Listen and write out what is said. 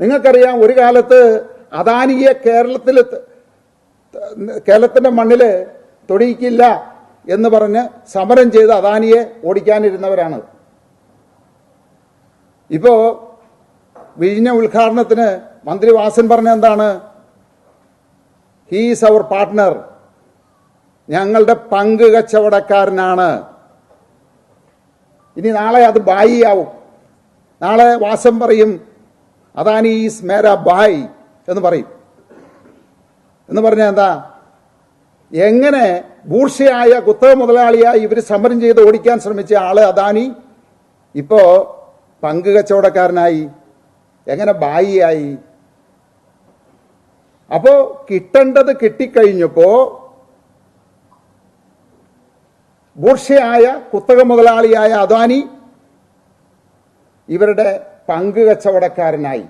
നിങ്ങൾക്കറിയാം ഒരു കാലത്ത് അദാനിയെ കേരളത്തിൽ കേരളത്തിന്റെ മണ്ണിൽ തൊടിയിക്കില്ല എന്ന് പറഞ്ഞ് സമരം ചെയ്ത് അദാനിയെ ഓടിക്കാനിരുന്നവരാണ്. ഇപ്പോ വിഴിഞ്ഞ ഉദ്ഘാടനത്തിന് മന്ത്രി വാസൻ പറഞ്ഞ എന്താണ്? ഹീസ് അവർ പാർട്ട്ണർ ഞങ്ങളുടെ പങ്ക് കച്ചവടക്കാരനാണ്. ഇനി നാളെ അത് ബായിയാവും. നാളെ വാസം പറയും അദാനി ഈസ് മേര ബായ് എന്ന് പറയും. എന്ന് പറഞ്ഞാൽ എന്താ? എങ്ങനെ ബൂർഷയായ കുത്തക മുതലാളിയായി ഇവർ സമരം ചെയ്ത് ഓടിക്കാൻ ശ്രമിച്ച ആൾ അദാനി? ഇപ്പോ പങ്ക് കച്ചവടക്കാരനായി. എങ്ങനെ ബായിയായി? അപ്പോ കിട്ടേണ്ടത് കിട്ടിക്കഴിഞ്ഞപ്പോ ബൂർഷയായ കുത്തക മുതലാളിയായ അദാനി ഇവരുടെ പങ്ക് കച്ചവടക്കാരനായി.